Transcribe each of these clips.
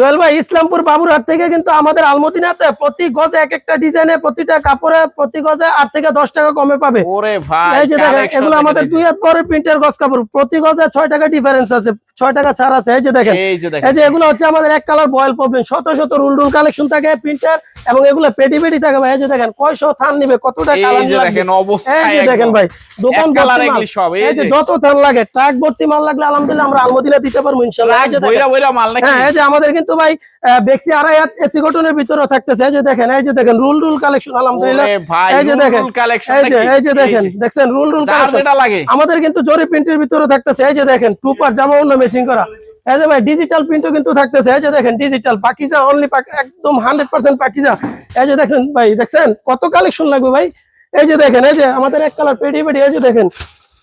ভাই ইসলামপুর বাবুরহাট থেকে কিন্তু আমাদের আলমদিনাতে প্রতি গজে এক একটা ডিজাইনে প্রতিটা কাপড়ে প্রতি গজে আট থেকে দশ টাকা কমে পাবে। ওরে এই যে দেখেন এগুলো আমাদের দুই হাত পরে প্রিন্টের গজ কাপড় প্রতি গজে ছয় টাকা ডিফারেন্স আছে ছয় টাকা ছাড় আছে এই যে দেখেন। এই যে দেখেন। এই যে এগুলো হচ্ছে আমাদের এক কালার বয়েল প্রবলেম শত শত রুল রুল কালেকশন থাকে প্রিন্টার এবং এগুলো পেটি পেটি থাকে ভাই এই যে দেখেন কয়শো থান নিবে কতটা এই কালার যে দেখেন অবস্থা এই যে দেখেন ভাই দোকান কালার এগুলি সব এই যে যত থান লাগে ট্রাক ভর্তি মাল লাগলে আলহামদুলিল্লাহ আমরা আলমদিনা দিতে পারব ইনশাল্লাহ এই যে দেখেন বইরা বইরা মাল নাকি হ্যাঁ এই যে আমাদের কিন্তু ভাই বেক্সি আড়াই হাত এসি কটনের ভিতরে থাকতেছে এই যে দেখেন এই যে দেখেন রুল রুল কালেকশন আলহামদুলিল্লাহ এই যে দেখেন কালেকশন এই যে এই যে দেখেন দেখছেন রুল রুল কালেকশন আমাদের কিন্তু জরি প্রিন্টের ভিতরে থাকতেছে এই যে দেখেন টুপার জামা অন্য ম্যাচিং করা এই যে ভাই ডিজিটাল প্রিন্টও কিন্তু থাকতেছে এই যে দেখেন ডিজিটাল পাকিজা অনলি একদম হান্ড্রেড পার্সেন্ট পাকিজা এই যে দেখছেন ভাই দেখছেন কত কালেকশন লাগবে ভাই এই যে দেখেন এই যে আমাদের এক কালার পেটি পেটি এই যে দেখেন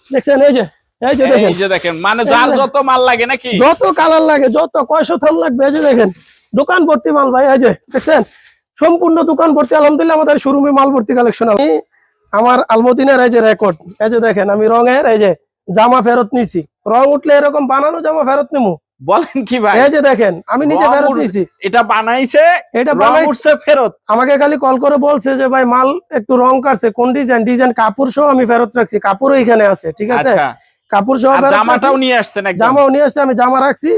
দেখছেন এই যে এই যে দেখেন এই যে দেখেন মানে যার যত মাল লাগে নাকি যত কালার লাগে যত কয়শো থান লাগবে এই যে দেখেন দোকান ভর্তি মাল ভাই এই যে দেখছেন সম্পূর্ণ দোকান ভর্তি আলহামদুলিল্লাহ আমাদের শোরুমে মাল ভর্তি কালেকশন আমি আমার আলমদিনের এই যে রেকর্ড এই যে দেখেন আমি রঙের এই যে জামা ফেরত নিছি রং উঠলে এরকম বানানো জামা ফেরত নিমু বলেন কি ভাই? এই যে দেখেন আমি নিজে ফেরত নিছি এটা বানাইছে এটা বানাইছি। ফেরত। আমাকে খালি কল করে বলছে যে ভাই মাল একটু রং কাটছে। কোন ডিজাইন? ডিজাইন কাপড় সহ আমি ফেরত রাখছি। কাপড়ও এখানে আছে ঠিক আছে? আচ্ছা। কাপড় সহ জামাটাও নিয়ে আসছেন জামাও নিয়ে আসছে আমি জামা রাখছি।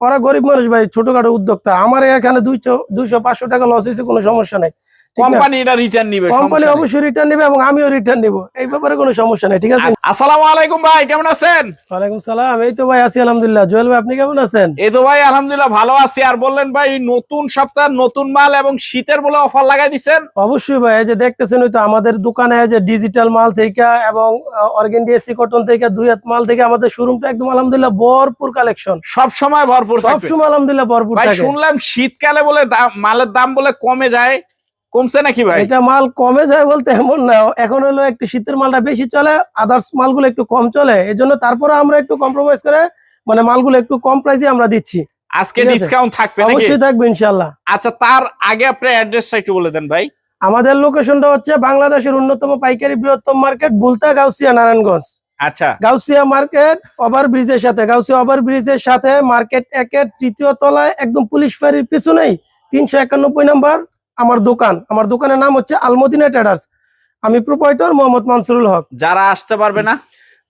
ওরা গরিব মানুষ ভাই ছোটখাটো উদ্যোক্তা। আমার এখানে দুইশো দুইশো পাঁচশো টাকা লস হয়েছে কোনো সমস্যা নাই? কোম্পানি এটা রিটার্ন নিবে কোম্পানি অবশ্যই রিটার্ন নেবে এবং আমিও রিটার্ন নিব। এই ব্যাপারে কোনো সমস্যা নেই ঠিক আছে? আসসালামু আলাইকুম ভাই কেমন আছেন? ওয়ালাইকুম সালাম। এই তো ভাই আছি আলহামদুলিল্লাহ। জুয়েল ভাই আপনি কেমন আছেন? এই তো ভাই আলহামদুলিল্লাহ ভালো আছি। আর বললেন ভাই নতুন সপ্তাহ নতুন মাল এবং শীতের বলে অফার লাগাই দিছেন? অবশ্যই ভাই এই যে দেখতেছেন ওই তো আমাদের দোকানে যে ডিজিটাল মাল থেকে এবং অর্গেন্ডি এসি কটন থেকে দুই হাত মাল থেকে আমাদের শোরুমটা একদম আলহামদুলিল্লাহ ভরপুর কালেকশন সব সময় ভরপুর থাকবে সবসময় আলহামদুলিল্লাহ ভরপুর ভাই থাকে। শুনলাম শীতকালে বলে মালের দাম বলে কমে যায়। কমছে নাকি ভাই? এটা মাল কমে যায় বলতে এমন না। এখন হলো একটু শীতের মালটা বেশি চলে আদার্স মালগুলো একটু কম চলে। এই জন্য তারপরে আমরা একটু কম্প্রোমাইজ করে মানে মালগুলো একটু কম প্রাইসে আমরা দিচ্ছি। আজকে ডিসকাউন্ট থাকবে নাকি? অবশ্যই থাকবে ইনশাল্লাহ আচ্ছা তার আগে আপনার অ্যাড্রেসটা একটু বলে দেন ভাই। আমাদের লোকেশনটা হচ্ছে বাংলাদেশের অন্যতম পাইকারি বৃহত্তম মার্কেট বুলতা গাউসিয়া নারায়ণগঞ্জ। আচ্ছা। গাউসিয়া মার্কেট ওভার ব্রিজের সাথে। গাউসিয়া ওভার ব্রিজের সাথে মার্কেট একের তৃতীয় তলায় একদম পুলিশ ফাঁড়ির পিছনেই তিনশো একানব্বই নাম্বার। আমার দোকান। আমার দোকানের নাম হচ্ছে আলমদিনা ট্রেডার্স। আমি প্রোপাইটর মোহাম্মদ মানসুরুল হক। যারা আসতে পারবে না?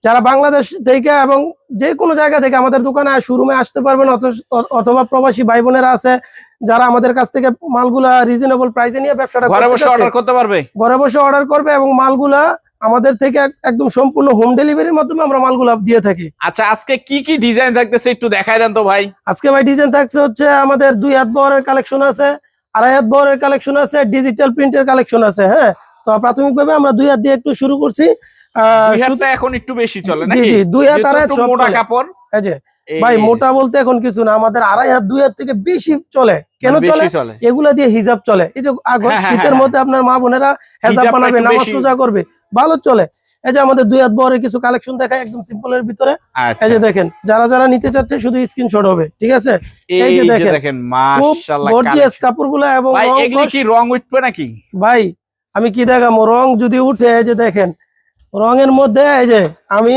যারা বাংলাদেশ থেকে এবং যে কোনো জায়গা থেকে আমাদের দোকানে শোরুমে আসতে পারবেন অথ- অথবা প্রবাসী ভাই বোনেরা আছে যারা আমাদের কাছ থেকে মালগুলা রিজনেবল প্রাইসে নিয়ে ব্যবসাটা ঘরে বসে অর্ডার করতে পারবে? ঘরে বসে অর্ডার করবে এবং মালগুলা আমাদের থেকে একদম সম্পূর্ণ হোম ডেলিভারির মাধ্যমে আমরা মালগুলা দিয়ে থাকি। আচ্ছা আজকে কি কি ডিজাইন থাকতেছে একটু দেখাই দেন তো ভাই। আজকে ভাই ডিজাইন থাকছে হচ্ছে আমাদের দুই হাত বহরের কালেকশন আছে। আড়াই হাত বহরের কালেকশন আছে ডিজিটাল প্রিন্টের কালেকশন আছে হ্যাঁ? তো প্রাথমিকভাবে আমরা দুই হাত দিয়ে একটু শুরু করছি। এখন একটু বেশি চলে জি, দুই হাত আড়াই হাত মোটা কাপড়। ভাই মোটা বলতে এখন কিছু না আমাদের আড়াই হাত দুই হাত থেকে বেশি চলে। কেন মানে চলে? এগুলা দিয়ে হিজাব চলে। এই যে আগ- হ্যাঁ, হ্যাঁ, শীতের হ্যাঁ। মধ্যে আপনার মা বোনেরা হেজাব বানাবে নামাজ সোজা করবে ভালো চলে। এই যে আমাদের দুই হাত বহরের কিছু কালেকশন দেখায় একদম সিম্পলের ভিতরে। আচ্ছা। এই যে দেখেন যারা যারা নিতে চাচ্ছে শুধু স্ক্রিনশট হবে ঠিক আছে? এই যে দেখেন। মাশাআল্লাহ গর্জিয়াস কাপড়গুলো এবং ভাই এগুলি কি রং উঠবে নাকি? ভাই আমি কি দেখাবো? রং যদি উঠে এই যে দেখেন রঙের মধ্যে এই যে আমি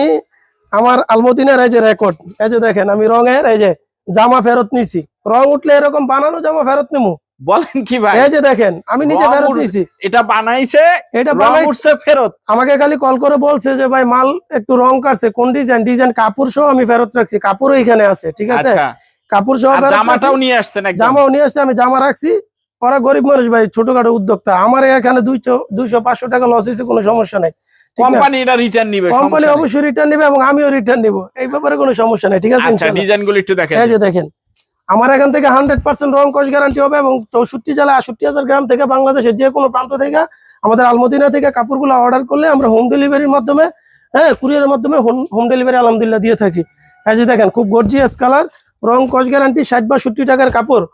আমার আলমদিনের এই যে রেকর্ড এই যে দেখেন আমি রঙের এই যে জামা ফেরত নিছি। রং উঠলে এরকম বানানো জামা ফেরত নিমু। বলেন কি ভাই? এই যে দেখেন আমি নিজে ফেরত নিছি এটা বানাইছে এটা বানাইছি। ফেরত। আমাকে খালি কল করে বলছে যে ভাই মাল একটু রং কাটছে। কোন ডিজাইন? ডিজাইন কাপড় সহ আমি ফেরত রাখছি। কাপড়ও এখানে আছে ঠিক আছে? আচ্ছা। কাপড় সহ জামাটাও নিয়ে আসছেন জামাও নিয়ে আসছে আমি জামা রাখছি। ওরা গরিব মানুষ ভাই ছোটখাটো উদ্যোক্তা। আমার এখানে দুইশো দুইশো পাঁচশো টাকা লস হয়েছে কোনো সমস্যা নাই। কোম্পানি এটা রিটার্ন নিবে কোম্পানি অবশ্যই রিটার্ন নেবে এবং আমিও রিটার্ন নিব। এই ব্যাপারে কোনো সমস্যা নেই ঠিক আছে আচ্ছা একটু দেখেন আমার এখান থেকে হান্ড্রেড পার্সেন্ট রং কস গ্যারান্টি হবে এবং চৌষট্টি জেলা আষট্টি হাজার গ্রাম থেকে বাংলাদেশের যে কোনো প্রান্ত থেকে আমাদের আলমদিনা থেকে কাপড়গুলো অর্ডার করলে আমরা হোম ডেলিভারির মাধ্যমে হ্যাঁ কুরিয়ারের মাধ্যমে হোম ডেলিভারি আলহামদুলিল্লাহ দিয়ে থাকি। এই যে দেখেন খুব গর্জিয়াস কালার রং কস গ্যারান্টি ষাট বাষট্টি টাকার কাপড়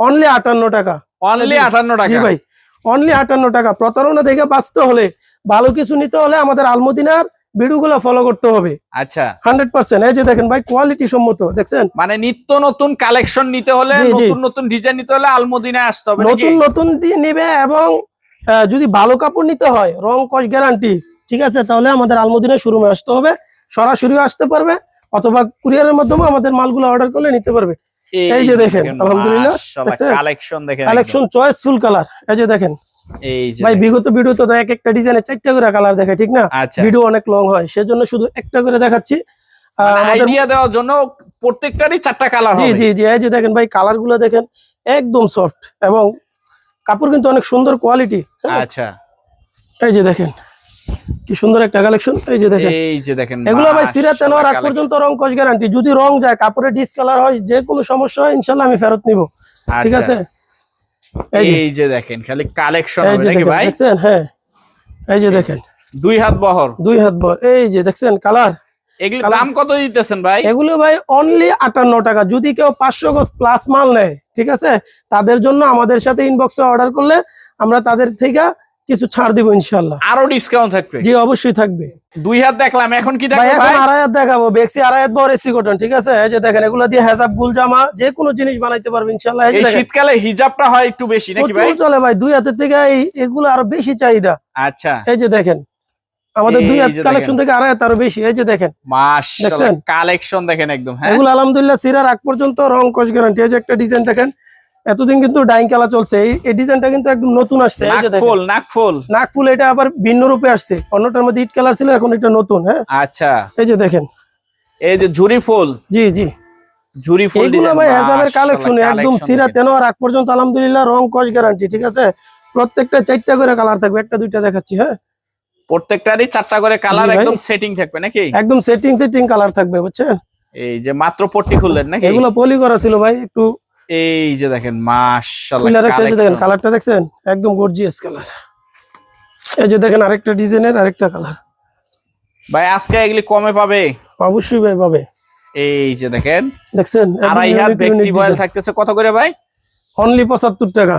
অনলি আটান্ন টাকা। অনলি আটান্ন জি টাকা। ভাই অনলি আটান্ন টাকা। প্রতারণা থেকে বাঁচতে হলে ভালো কিছু নিতে হলে আমাদের আলমদিনার ভিডিওগুলো ফলো করতে হবে। আচ্ছা। হান্ড্রেড পার্সেন্ট এই যে দেখেন ভাই কোয়ালিটি সম্মত দেখছেন? মানে নিত্য নতুন কালেকশন নিতে হলে। নতুন নতুন ডিজাইন নিতে হলে আলমদিনায় আসতে হবে নতুন নতুন নিবে এবং যদি ভালো কাপড় নিতে হয় রং কস গ্যারান্টি ঠিক আছে? তাহলে আমাদের আলমদিনা শোরুমে আসতে হবে। সরাসরিও আসতে পারবে অথবা কুরিয়ারের মাধ্যমে আমাদের মালগুলো অর্ডার করলে নিতে পারবে। এই যে দেখেন, আলহামদুলিল্লাহ? কালেকশন দেখেন কালেকশন চয়েসফুল কালার এই যে দেখেন। এই যে ভাই। বিগত ভিডিও তো এক একটা চারটা করে কালার দেখে ঠিক না? আচ্ছা। ভিডিও অনেক লং হয় সেজন্য শুধু একটা করে দেখাচ্ছি। আইডিয়া দেওয়ার জন্য প্রত্যেকটারই চারটা কালার জি জি জি এই যে দেখেন ভাই কালারগুলো দেখেন একদম সফট এবং কাপড় কিন্তু অনেক সুন্দর কোয়ালিটি আচ্ছা। এই যে দেখেন কি সুন্দর একটা কালেকশন এই যে দেখেন। এই যে দেখেন এগুলো ভাই সিরা তেনোয়ার আগ পর্যন্ত রং কস গ্যারান্টি যদি রং যায় কাপড়ে ডিসকালার হয় যে কোনো সমস্যা হয় ইনশাল্লাহ আমি ফেরত নিব ঠিক আচ্ছা, আছে? এই যে। দেখেন খালি কালেকশন হবে নাকি ভাই? দেখছেন? হ্যাঁ। এই যে দেখেন। দুই হাত বহর। দুই হাত বহর। এই যে দেখছেন কালার। এগুলো দাম কত দিতেছেন ভাই? এগুলো ভাই অনলি আটান্ন টাকা। যদি কেউ পাঁচশো গজ প্লাস মাল নেয় ঠিক আছে? তাদের জন্য আমাদের সাথে ইনবক্সে অর্ডার করলে আমরা তাদের থেকে কিছু ছাড় দিব ইনশাল্লাহ আরও ডিসকাউন্ট থাকবে? জি অবশ্যই থাকবে। দুই হাত দেখলাম এখন কি দেখব এখন আড়াই হাত দেখাবো। বেক্সি আড়াই হাত বড় এসি কটন ঠিক আছে? এই যে দেখেন এগুলো দিয়ে হেজাব গুল জামা যে কোনো জিনিস বানাইতে পারবে ইনশাল্লাহ এই শীতকালে হিজাবটা হয় একটু বেশি নাকি ভাই? চলে ভাই দুই হাতের থেকে এই- এগুলো আরও বেশি চাহিদা। আচ্ছা। এই যে দেখেন আমাদের দুই হাত কালেকশন থেকে আড়াই হাত আরও বেশি এই যে দেখেন। দেখছেন? কালেকশন দেখেন একদম হ্যাঁ? এগুলো আলহামদুলিল্লাহ সিরার আগ পর্যন্ত রং কস গ্যারান্টি এই যে একটা ডিজাইন দেখেন এতদিন কিন্তু ডাইং কালা চলছে। এই ডিজাইনটা কিন্তু একদম নতুন আসছে। নাকফুল নাকফুল নাকফুল এটা আবার ভিন্ন রূপে আসছে। অন্যটার মধ্যে ইট কালার ছিল এখন এটা নতুন হ্যাঁ? আচ্ছা। এই যে দেখেন। এই যে ঝুরি ফুল। জি জি। ঝুরি ফুল design, ভাই কালেকশন একদম সিরা দেখেন। তেনোয়ার আগ পর্যন্ত আলহামদুলিল্লাহ রং কস গ্যারান্টি ঠিক আছে? প্রত্যেকটা চারটা করে কালার থাকবে একটা দুইটা দেখাচ্ছি হ্যাঁ? প্রত্যেকটারই চারটা করে কালার একদম সেটিং থাকবে নাকি? একদম সেটিং সেটিং কালার থাকবে বুঝছেন? এই যে মাত্র পট্টি খুললেন নাকি? এগুলো পলি করা ছিল ভাই একটু এই যে দেখেন মাশাআল্লাহ দেখেন কালারটা দেখছেন? একদম গর্জিয়াস কালার এই যে দেখেন আরেকটা ডিজাইনের আরেকটা কালার ভাই আজকে এগুলি কমে পাবে? অবশ্যই ভাই পাবে। এই যে দেখেন দেখছেন? আড়াই হাত বেক্সি বয়েল থাকতেছে। কত করে ভাই? অনলি পঁচাত্তর টাকা।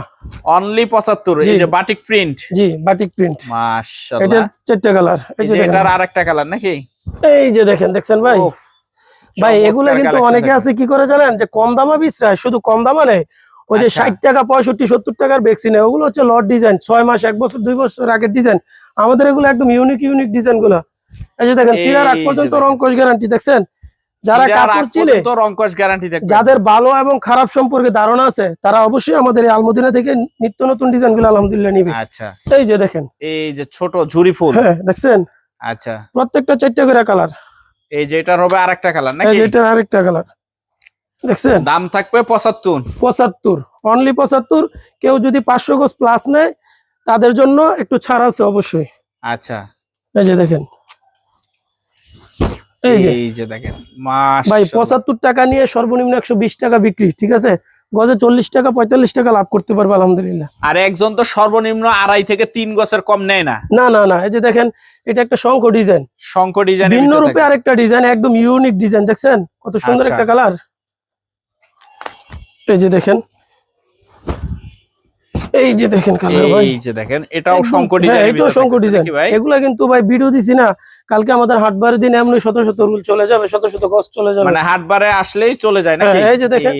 অনলি পঁচাত্তর। জি। এই যে বাটিক প্রিন্ট জি বাটিক প্রিন্ট এটা মাশাআল্লাহ চারটা কালার এই যে এটার আরেকটা কালার নাকি? এই যে দেখেন দেখছেন ভাই? ভাই এগুলো কিন্তু অনেকে আছে কি করে জানেন? যে কম দামা বিছরায় শুধু কম দামা নেই ওই যে আচ্ছা। ষাট টাকা পঁয়ষট্টি সত্তর টাকার ভ্যাকসিন ওগুলো হচ্ছে লট ডিজাইন ছয় মাস এক বছর দুই বছর আগের ডিজাইন আমাদের এগুলো একদম ইউনিক ইউনিক ডিজাইনগুলা। এই যে দেখেন সিরার আগ পর্যন্ত দেখেন। রং কোষ গ্যারান্টি দেখছেন? যারা কাপড় চিনে রংকশ গ্যারান্টি যাদের ভালো এবং খারাপ সম্পর্কে ধারণা আছে তারা অবশ্যই আমাদের এই আলমদিনা থেকে নিত্য নতুন ডিজাইনগুলো আলহামদুলিল্লাহ নিবে। আচ্ছা। এই যে দেখেন। এই যে ছোট ঝুরি ফুল। হ্যাঁ দেখছেন? আচ্ছা। প্রত্যেকটা চারটা করে কালার এই যে এটার হবে আরেকটা কালার এই নাকি? যে এটা আরেকটা কালার দেখছেন? দাম থাকবে পঁচাত্তর। পঁচাত্তর। অনলি পঁচাত্তর। কেউ যদি পাঁচশো গজ প্লাস নেয় তাদের জন্য একটু ছাড় আছে অবশ্যই। আচ্ছা। এই যে দেখেন। এই যে। এই যে দেখেন ভাই পঁচাত্তর টাকা নিয়ে সর্বনিম্ন একশো বিশ টাকা বিক্রি ঠিক আছে? গজে চল্লিশ টাকা পঁয়তাল্লিশ টাকা লাভ করতে পারবে আলহামদুলিল্লাহ। আর একজন তো সর্বনিম্ন আড়াই থেকে তিন গছের কম নেয় না। না না না এই যে দেখেন এটা একটা শঙ্খ ডিজাইন। শঙ্খ ডিজাইন ভিন্ন রূপে আরেকটা ডিজাইন একদম ইউনিক ডিজাইন দেখছেন? কত সুন্দর আচ্ছা। একটা কালার। এই যে দেখেন এই যে দেখেন কালার ভাই। এই যে দেখেন এটাও শঙ্কর হ্যাঁ, ডিজাইন এটাও শঙ্কর ডিজাইন এগুলা কিন্তু ভাই ভিডিও দিছি না। কালকে আমাদের হাটবারের দিন এমনি শত শত রুল চলে যাবে শত শত গছ চলে যাবে। মানে হাটবারে আসলেই চলে যায় নাকি? হ্যাঁ, এই যে দেখেন।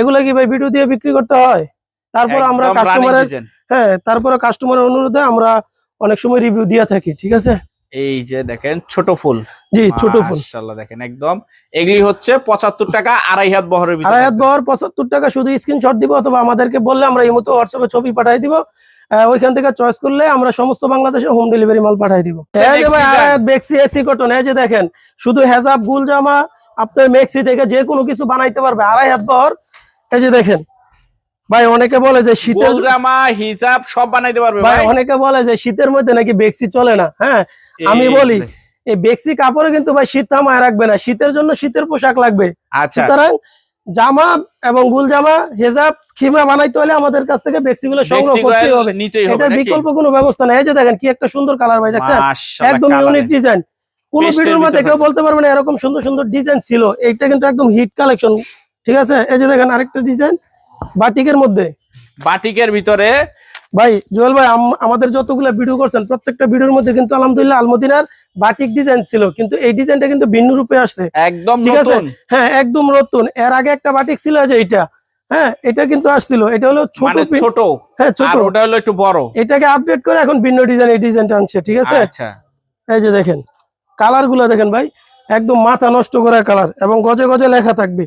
এগুলা কি ভাই ভিডিও দিয়ে বিক্রি করতে হয়? তারপর আমরা কাস্টমারের হ্যাঁ তারপরে কাস্টমারের অনুরোধে আমরা অনেক সময় রিভিউ দিয়ে থাকি ঠিক আছে? এই যে দেখেন ছোট ফুল। জি ছোট ফুল। মাশাআল্লাহ দেখেন একদম। এগুলি হচ্ছে পঁচাত্তর টাকা আড়াই হাত বহরের ভিতরে। আড়াই হাত বহর পঁচাত্তর টাকা শুধু স্ক্রিনশট দিব অথবা আমাদেরকে বললে আমরা এই মতো হোয়াটসঅ্যাপে ছবি পাঠাই দিব। ওইখান থেকে চয়েস করলে আমরা সমস্ত বাংলাদেশে হোম ডেলিভারি মাল পাঠাই দিব। এই যে ভাই আড়াই হাত বেক্সি এসি কটন এই যে দেখেন শুধু হেজাব গুল জামা আপনার মেক্সি থেকে যে কোনো কিছু বানাইতে পারবে। আড়াই হাত বহর এই যে দেখেন ভাই অনেকে বলে যে শীতের জামা হিজাব সব বানাইতে পারবে ভাই অনেকে বলে যে শীতের মধ্যে নাকি বেক্সি চলে না হ্যাঁ? আমি বলি এই বেক্সি কাপড়ে কিন্তু ভাই শীত থামায় রাখবে না। শীতের জন্য শীতের পোশাক লাগবে। আচ্ছা। সুতরাং জামা এবং গুল জামা হেজাব খিমা বানাইতে হলে আমাদের কাছ থেকে বেক্সি গুলো সংগ্রহ করতেই হবে। এটার বিকল্প কোনো ব্যবস্থা নেই। এই যে দেখেন কি একটা সুন্দর কালার ভাই দেখছেন? একদম ইউনিক ডিজাইন কোন ভিডিওর মধ্যে কেউ বলতে পারবে না এরকম সুন্দর সুন্দর ডিজাইন ছিল। এইটা কিন্তু একদম হিট কালেকশন ঠিক আছে? এই যে দেখেন আরেকটা ডিজাইন বাটিকের মধ্যে। বাটিকের ভিতরে ভাই জুয়েল ভাই আমাদের যতগুলো ভিডিও করছেন প্রত্যেকটা ভিডিওর মধ্যে কিন্তু আলহামদুলিল্লাহ আলমদিনার বাটিক ডিজাইন ছিল। কিন্তু এই ডিজাইনটা কিন্তু ভিন্ন রূপে আসছে। একদম ঠিক আছে? হ্যাঁ একদম নতুন। এর আগে একটা বাটিক ছিল যে এটা হ্যাঁ এটা কিন্তু আসছিল। এটা হলো ছোট মানে ছোট। হ্যাঁ ছোট। ওটা হলো একটু বড়। এটাকে আপডেট করে এখন ভিন্ন ডিজাইন এই ডিজাইনটা আনছে ঠিক আছে? আচ্ছা। এই যে দেখেন কালারগুলা দেখেন ভাই একদম মাথা নষ্ট করা কালার এবং গজে গজে লেখা থাকবে।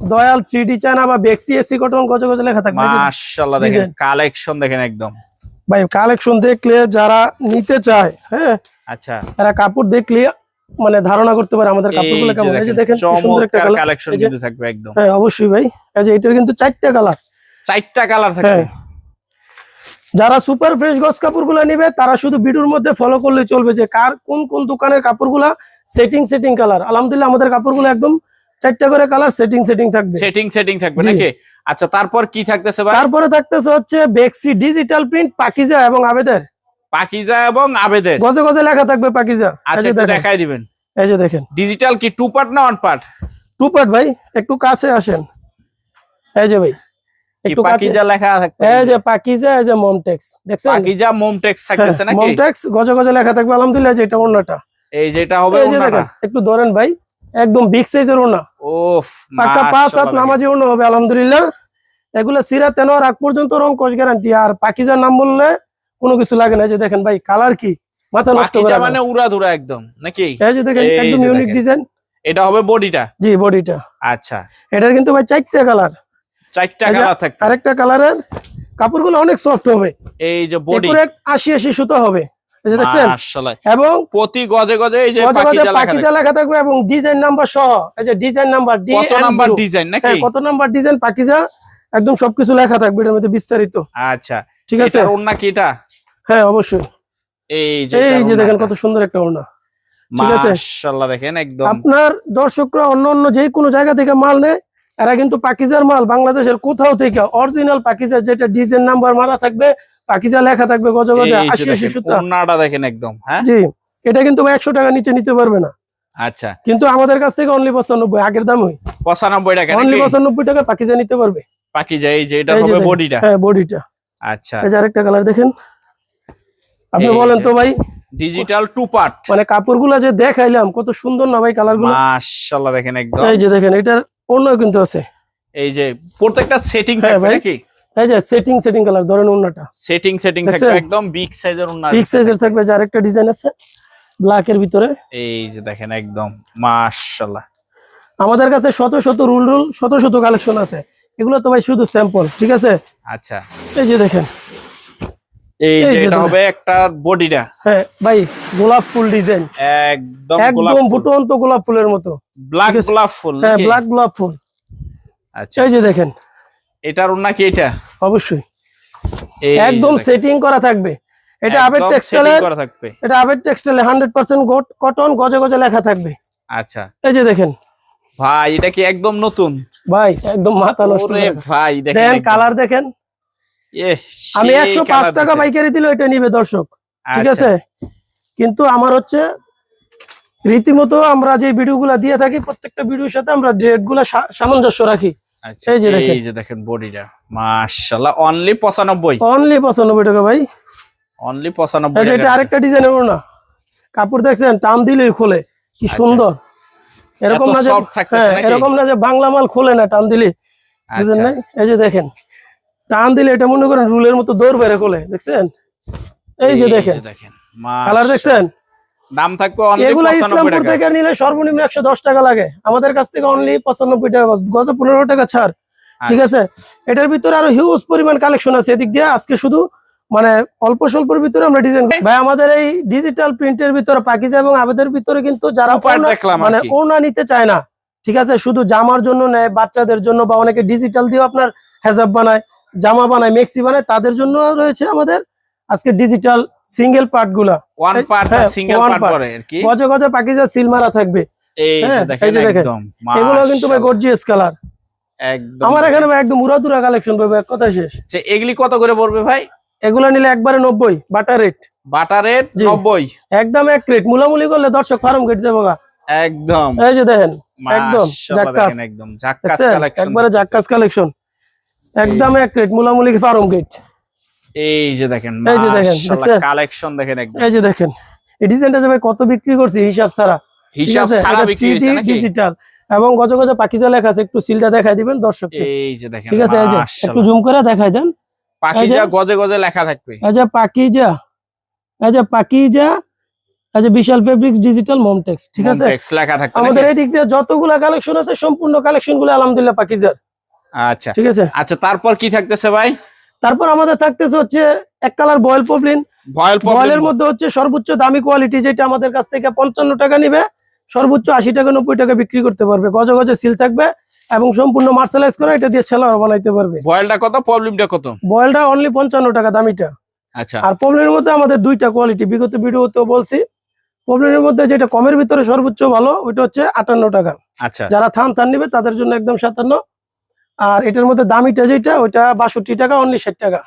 দয়াল থ্রি ডি চায়না বা বেক্সি এসি কটন গজে গজে লেখা থাকবে। মাশাআল্লাহ দেখেন কালেকশন দেখেন একদম। ভাই কালেকশন দেখলে যারা নিতে চায় হ্যাঁ আচ্ছা। তারা কাপড় দেখলে মানে ধারণা করতে পারে আমাদের কাপড়গুলো কেমন। এই যে দেখেন সুন্দর একটা কালেকশন কিন্তু থাকবে একদম। হ্যাঁ অবশ্যই ভাই। এই যে এটার কিন্তু চারটা কালার চারটা কালার থাকবে। হ্যাঁ। যারা সুপার ফ্রেশ গস কাপড়গুলো নিবে তারা শুধু ভিডিওর মধ্যে ফলো করলে চলবে যে কার কোন কোন দোকানের কাপড়গুলা সেটিং সেটিং কালার আলহামদুলিল্লাহ আমাদের কাপড়গুলো একদম চারটা করে কালার সেটিং সেটিং থাকবে। সেটিং সেটিং থাকবে নাকি? আচ্ছা তারপর কি থাকতেছে ভাই? তারপরে থাকতেছে হচ্ছে বেক্সি ডিজিটাল প্রিন্ট পাকিজা এবং আবেদের পাকিজা এবং আবেদের গজে গজে লেখা থাকবে পাকিজা আচ্ছা একটু দেখাই দিবেন। এই যে দেখেন। ডিজিটাল কি টু পার্ট না ওয়ান পার্ট টু পার্ট ভাই একটু কাছে আসেন। এই যে ভাই একটু পাকিজা লেখা থাকবে? এই যে পাকিজা এই যে মমটেক্স দেখছেন? পাকিজা মোমটেক্স হ্যাঁ, থাকতেছে নাকি? মমটেক্স গজে গজে লেখা থাকবে। আলহামদুলিল্লাহ যে এটা ওড়নাটা এই যেটা হবে দেখেন একটু ধরেন ভাই। একদম বিগ সাইজের ওড়না। ওফ পাক্কা পাঁচ সাত নামাজি ওড়না হবে আলহামদুলিল্লাহ। এগুলো সিরা তেনোয়ার আগ পর্যন্ত রং কোচ গ্যারান্টি আর পাকিজার নাম বললে কোনো কিছু লাগে না যে দেখেন ভাই কালার কি? মাথা নষ্ট করে মানে উড়াধুরা একদম নাকি? এই যে দেখেন একদম ইউনিক ডিজাইন এটা হবে বডিটা জি বডিটা আচ্ছা। এটার কিন্তু ভাই চারটা কালার চারটা কালার থাকবে। আরেকটা কালারের কাপড়গুলো অনেক সফট হবে। এই যে বডি একুরেট আশি আশি সুতো হবে। এই যে দেখছেন? এবং প্রতি গজে গজে এই যে গজে গজে পাকিজা লেখা থাকবে। এবং ডিজাইন নাম্বার সহ এই যে ডিজাইন নাম্বার ডি কত নাম্বার ডিজাইন নাকি? কত নাম্বার ডিজাইন পাকিজা একদম সবকিছু লেখা থাকবে এটার মধ্যে বিস্তারিত। আচ্ছা। ঠিক আছে? কি এটা? হ্যাঁ অবশ্যই। এই যে এই যে দেখেন কত সুন্দর একটা ওড়না। ঠিক আছে। মাশাআল্লাহ দেখেন একদম। আপনার দর্শকরা অন্য অন্য যে কোনো জায়গা থেকে মাল নেয় এরা কিন্তু পাকিজার মাল বাংলাদেশের কোথাও থেকে অরিজিনাল পাকিজার যেটা ডিজাইন নাম্বার মারা থাকবে পাকিজা লেখা থাকবে গজে গজে আশি আশি সুতা। দেখেন একদম হ্যাঁ? জি এটা কিন্তু একশো টাকা নিচে নিতে পারবে না। আচ্ছা। কিন্তু আমাদের কাছ থেকে অনলি পঁচানব্বই আগের দামই পঁচানব্বই টাকা অনলি পঁচানব্বই টাকা পাকিজা নিতে পারবে। পাকিজা এই যে এটা হবে। বডিটা? হ্যাঁ বডিটা। আচ্ছা। এই যে আরেকটা কালার দেখেন। আপনি বলেন তো ভাই। ডিজিটাল টু পার্ট মানে কাপড়গুলা যে দেখাইলাম কত সুন্দর না ভাই কালারগুলো। মাশাআল্লাহ দেখেন একদম। এই যে দেখেন এটার অন্য কিন্তু আছে। এই যে প্রত্যেকটা সেটিং হ্যাঁ থাকবে নাকি? এই যে সেটিং সেটিং কালার ধরেন অন্যটা সেটিং সেটিং থাকবে একদম বিগ সাইজের ওড়না বিগ সাইজের থাকবে যে আরেকটা ডিজাইন আছে ব্ল্যাক এর ভিতরে। এই যে দেখেন একদম মাশাআল্লাহ। আমাদের কাছে শত শত রুল রুল শত শত কালেকশন আছে। এগুলো তো ভাই শুধু স্যাম্পল ঠিক আছে? আচ্ছা। এই যে দেখেন। এই যে এটা হবে একটা বডিটা। হ্যাঁ ভাই গোলাপ ফুল ডিজাইন একদম গোলাপ একদম ফুটন্ত গোলাপ ফুলের মতো। ব্ল্যাক গোলাপ ফুল হ্যাঁ ব্ল্যাক গোলাপ ফুল। আচ্ছা। এই যে দেখেন। এটার ওড়না কি এটা? অবশ্যই। একদম সেটিং করা থাকবে। এটা আবেদ setting করা থাকবে। এটা আবেদ টেক্সটাইলে হান্ড্রেড পার্সেন্ট কটন গজে গজে লেখা থাকবে। আচ্ছা। এই যে দেখেন। ভাই এটা কি একদম নতুন? ভাই একদম মাথা নষ্ট ওরে। ভাই দেখেন কালার দেখেন। আমি সেই একশো পাঁচ colour টাকা দিছে। পাইকারি দিলে এটা নিবে দর্শক। ঠিক আচ্ছা, আছে? কিন্তু আমার হচ্ছে রীতিমতো আমরা যে ভিডিওগুলো দিয়ে থাকি প্রত্যেকটা ভিডিওর সাথে আমরা রেটগুলা সামঞ্জস্য রাখি। এই যে দেখেন। এই যে দেখেন বডিটা মাশাআল্লাহ অনলি 95 অনলি পঁচানব্বই টাকা ভাই। অনলি 95 যে এটা আরেকটা ডিজাইনের না। কাপড় দেখছেন টান দিলেই খোলে। কি আচ্ছা। সুন্দর। এরকম না যে হ্যাঁ এরকম না যে বাংলা মাল খোলে না টান দিলে আচ্ছা। না? এই যে দেখেন টান দিলে এটা মনে করেন রুলের মতো দৌড় বেড়ে খোলে দেখছেন? এই যে দেখেন। দেখেন কালার দেখছেন? দাম থাকবে এগুলা 95 ইসলামপুর থেকে নিলে সর্বনিম্ন একশো দশ টাকা লাগে। আমাদের কাছ থেকে অনলি পঁচানব্বই টাকা গজ পনেরো টাকা ছাড়। ঠিক আচ্ছা। আছে? এটার ভিতরে আরও হিউজ পরিমাণ কালেকশন আছে। এদিক দিয়ে আজকে শুধু মানে অল্প স্বল্পের ভিতরে আমরা ডিজাইন ভাই আমাদের এই ডিজিটাল প্রিন্টের ভিতরে পাকিজা এবং আবেদের ভিতরে কিন্তু যারা মানে কি। ওড়না নিতে চায় না। ঠিক আছে? শুধু জামার জন্য নেয় বাচ্চাদের জন্য বা অনেকে ডিজিটাল দিয়েও আপনার হেজাব বানায় জামা বানায় মেক্সি বানায় তাদের জন্য রয়েছে আমাদের আজকে ডিজিটাল সিঙ্গেল পার্টগুলা। ওয়ান পার্ট হ্যাঁ, সিঙ্গেল পার্ট part। আর কি? গজে গজে পাকিজা সিল মারা থাকবে। এই হ্যাঁ, দেখেন। একদম এগুলো কিন্তু ভাই গর্জিয়াস কালার একদম। আমার এখানে ভাই একদম উড়াদুরা কালেকশন পাবে এক কথা শেষ। আচ্ছা, এগুলি কত করে পড়বে ভাই? এগুলো নিলে একবারে নব্বই বাটার রেট বাটার রেট জি। 90 একদম এক রেট মুলামুলি করলে দর্শক ফার্ম গেট যাব। একদম। এই যে দেখেন একদম জাক্কাস। একদম জাক্কাস কালেকশন একবারে জাক্কাস কালেকশন একদম এক রেট মুলামুলি ফার্ম গেট। এই যে দেখেন এই যে দেখেন, কালেকশন দেখেন একদম। এই যে দেখেন এই ডিজাইনটা যে ভাই কত বিক্রি করছি হিসাব ছাড়া। হিসাব ছাড়া বিক্রি হয়েছে নাকি? ডিজিটাল এবং গজে গজে পাকিজা লেখা আছে একটু সিলটা দেখাই দিবেন দর্শককে। এই যে দেখেন ঠিক আছে? এই যে একটু জুম করে দেখাই দেন। যে- গজে গজে লেখা থাকবে। এই যে পাকিজা এই যে পাকিজা যে বিশাল ফেব্রিক্স ডিজিটাল মমটেক্স ঠিক আছে? আমাদের এই দিক দিয়ে যতগুলা কালেকশন আছে সম্পূর্ণ কালেকশনগুলো আলহামদুলিল্লাহ পাকিজার। আচ্ছা। ঠিক আছে? আচ্ছা তারপর কি থাকতেছে ভাই? তারপর আমাদের থাকতেছে হচ্ছে এক কালার বয়েল পবলিন বয়েলের মধ্যে। হচ্ছে সর্বোচ্চ দামি কোয়ালিটি যেটা আমাদের কাছ থেকে পঞ্চান্ন টাকা নিবে সর্বোচ্চ আশি টাকা নব্বই টাকা বিক্রি করতে পারবে। গজে গজে সিল থাকবে এবং সম্পূর্ণ মার্শালাইজ করা এটা দিয়ে ছেলা বানাইতে পারবে। ভয়েলটা কত প্রবলেমটা কত? বয়েলটা অনলি পঞ্চান্ন টাকা দামিটা। আচ্ছা। আর প্রবলেমের মধ্যে আমাদের দুইটা কোয়ালিটি বিগত ভিডিওতেও বলছি। প্রবলেমের মধ্যে যেটা কমের ভিতরে সর্বোচ্চ ভালো ওইটা হচ্ছে আটান্ন টাকা। আচ্ছা। যারা থান থান নিবে তাদের জন্য একদম সাতান্ন। আর এটার মধ্যে দামিটা যেটা ওইটা বাষট্টি টাকা অনলি ষাট টাকা।